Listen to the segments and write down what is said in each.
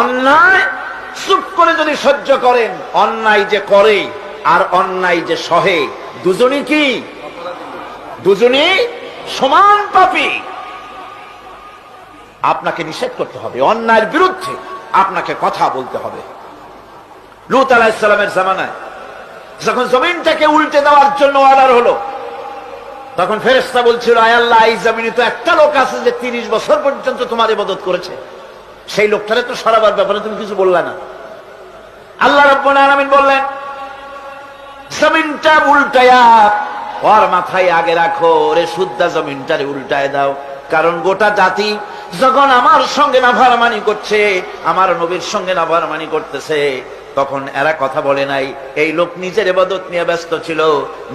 অন্যায় চুপ করে যদি সহ্য করেন, অন্যায় যে করে আর অন্যায় যে সহে, দুজনই কি? দুজনই সমান পাপী। আপনাকে নিষেধ করতে হবে, অন্যায়ের বিরুদ্ধে আপনাকে কথা বলতে হবে। লুত আলাহিসাল্লামের জামানায় যখন জমিনটাকে উল্টে দেওয়ার জন্য অর্ডার হলো, তখন ফেরেস্তা বলছিল, আয় আল্লাহ, এই জমিনে তো একটা লোক আছে যে তিরিশ বছর পর্যন্ত তোমার ইবাদত করেছে। সেই লোকটারে তো সরাবার ব্যাপারে তুমি কিছু বললে না। আল্লাহ রব্বুল আলামিন বললেন, জমিনটা উল্টায়া ওর মাথায় আগে রাখো, রে শুদ্ধা জমিনটারে উল্টায় দাও। কারণ গোটা জাতি যখন আমার সঙ্গে নাফারমানি করছে, আমার নবীর সঙ্গে নাফারমানি করতেছে, তখন এরা কথা বলে নাই। এই লোক নিজের এবাদত নিয়ে ব্যস্ত ছিল,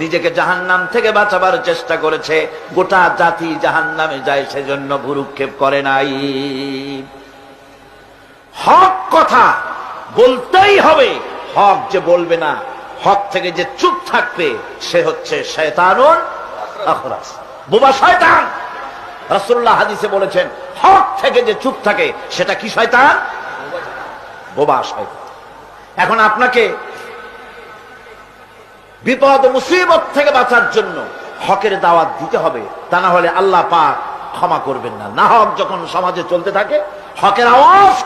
নিজেকে জাহান্নাম থেকে বাঁচাবার চেষ্টা করেছে। গোটা জাতি জাহান্নামে যায়, সেজন্য ভুরুক্ষেপ করে নাই। বলতেই হবে, হক যে বলবে না, হক থেকে যে চুপ থাকবে, সে হচ্ছে শয়তানুন আখরাস। বোবা শয়তান! রাসূলুল্লাহ হাদিসে বলেছেন, হক থেকে যে চুপ থাকে, সেটা কি শয়তান? বোবা শয়তান। এখন আপনাকে বিপদ মুসিবত থেকে বাঁচার জন্য হকের দাওয়াত দিতে হবে, তা না হলে আল্লাহ পাক ক্ষমা করবেন না। না হক যখন সমাজে চলতে থাকে, হকের আওয়াজ